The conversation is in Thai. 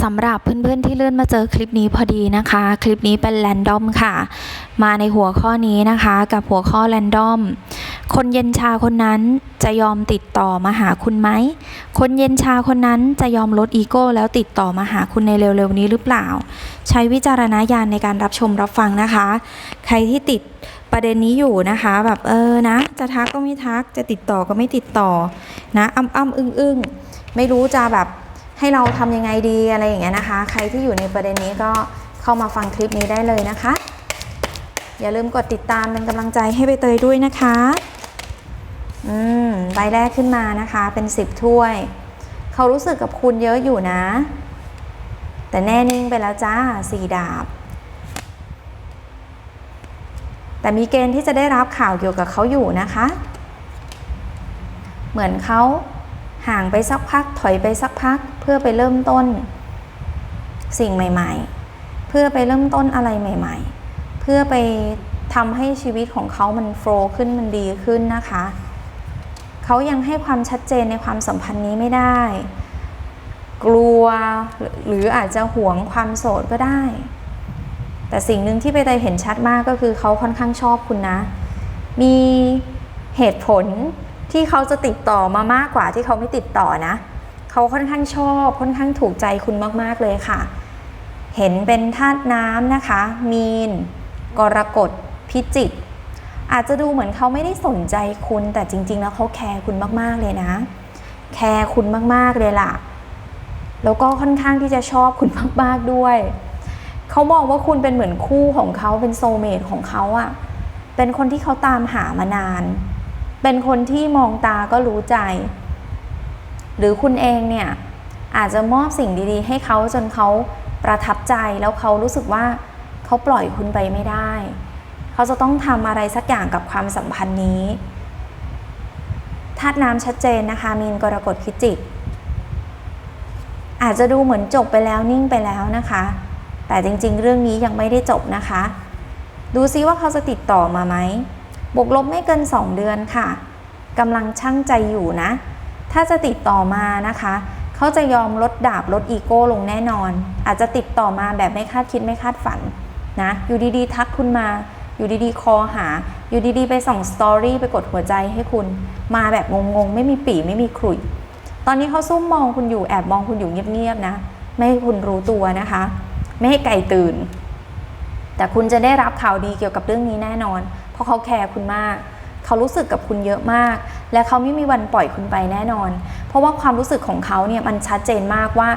สำหรับเพื่อนๆที่เลื่อนมาเจอคลิปนี้พอดีนะคะ คลิปนี้เป็นแรนดอมค่ะ มาในหัวข้อนี้นะคะกับหัวข้อแรนดอม คนเย็นชาคนนั้นจะยอมติดต่อมาหาคุณไหม คนเย็นชาคนนั้นจะยอมลดอีโก้แล้วติดต่อมาหาคุณในเร็วๆนี้หรือเปล่า ใช้วิจารณญาณในการรับชมรับฟังนะคะ ใครที่ติดประเด็นนี้อยู่นะคะ แบบเออนะ จะทักก็ไม่ทักจะติดต่อก็ไม่ติดต่อนะอ้ำอ้ำอึ้งอึ้งไม่รู้จะแบบ ให้เราทำยังไงดีอะไรอย่างเงี้ยนะคะ ใครที่อยู่ในประเด็นนี้ก็เข้ามาฟังคลิปนี้ได้เลยนะคะ อย่าลืมกดติดตามเป็นกำลังใจให้ใบเตยด้วยนะคะอืมใบแรกขึ้นมานะคะ เป็นสิบถ้วย เขารู้สึกกับคุณเยอะอยู่นะ แต่แน่นิ่งไปแล้วจ้าสี่ดาบ แต่มีเกณฑ์ที่จะได้รับข่าวเกี่ยวกับเขาอยู่นะคะ เหมือนเขา ห่างไปสักพักถอยไปสักพัก เพื่อไปเริ่มต้น สิ่งใหม่ ๆ เพื่อไปเริ่มต้นอะไรใหม่ ๆ เพื่อไปทำให้ชีวิตของเขามันโฟล์ขึ้นมันดีขึ้นนะคะ เขายังให้ความชัดเจนในความสัมพันธ์นี้ไม่ได้ กลัวหรืออาจจะหวงความโสดก็ได้ แต่สิ่งหนึ่งที่ไปเตยเห็นชัดมากก็คือเขาค่อนข้างชอบคุณนะ มีเหตุผล ที่เขาจะติดต่อมามากกว่าที่เขาไม่ติดต่อนะเขาค่อนข้างชอบค่อนข้างถูกใจคุณมากๆเลยค่ะ เห็นเป็นธาตุน้ำนะคะ มีน กรกฎพิจิกอาจจะดูเหมือนเขาไม่ได้สนใจคุณ แต่จริง ๆ แล้วเขาแคร์คุณมากๆเลยนะ แคร์คุณมากๆเลยล่ะ แล้วก็ค่อนข้างที่จะชอบคุณมากๆด้วยเขามองว่าคุณเป็นเหมือนคู่ของเขาเป็นโซเมทของเขาอะเป็นคนที่เขาตามหามานาน เป็นคนที่มองตาก็รู้ใจ หรือคุณเองเนี่ยอาจจะมอบสิ่งดีๆ ให้เขาจนเขาประทับใจแล้วเขารู้สึกว่าเขาปล่อยคุณไปไม่ได้ เขาจะต้องทำอะไรสักอย่างกับความสัมพันธ์นี้ธาตุน้ำชัดเจนนะคะ มีนกรกฎพิจิกอาจจะดูเหมือนจบไปแล้วนิ่งไปแล้วนะคะ แต่จริงๆ เรื่องนี้ยังไม่ได้จบนะคะ ดูซิว่าเขาจะติดต่อมาไหม บวกลบไม่เกิน 2 เดือนค่ะกำลังช่างใจอยู่นะ ถ้าจะติดต่อมานะคะ เขาจะยอมลดดาบลดอีโก้ลงแน่นอน อาจจะติดต่อมาแบบไม่คาดคิดไม่คาดฝันนะ อยู่ดีๆ ทักคุณมา อยู่ดีๆ คอหา อยู่ดีๆ ไปส่องสตอรี่ไปกดหัวใจให้คุณ มาแบบงงๆ ไม่มีปีไม่มีขลุ่ย ตอนนี้เขาซุ่มมองคุณอยู่แอบมองคุณอยู่เงียบๆนะ ไม่ให้คุณรู้ตัวนะคะ ไม่ให้ไก่ตื่น แต่คุณจะได้รับข่าวดีเกี่ยวกับเรื่องนี้แน่นอน เพราะเขาแคร์คุณมาก เขารู้สึกกับคุณเยอะมาก และเขาไม่มีวันปล่อยคุณไปแน่นอน เพราะว่าความรู้สึกของเขาเนี่ยมันชัดเจนมากว่า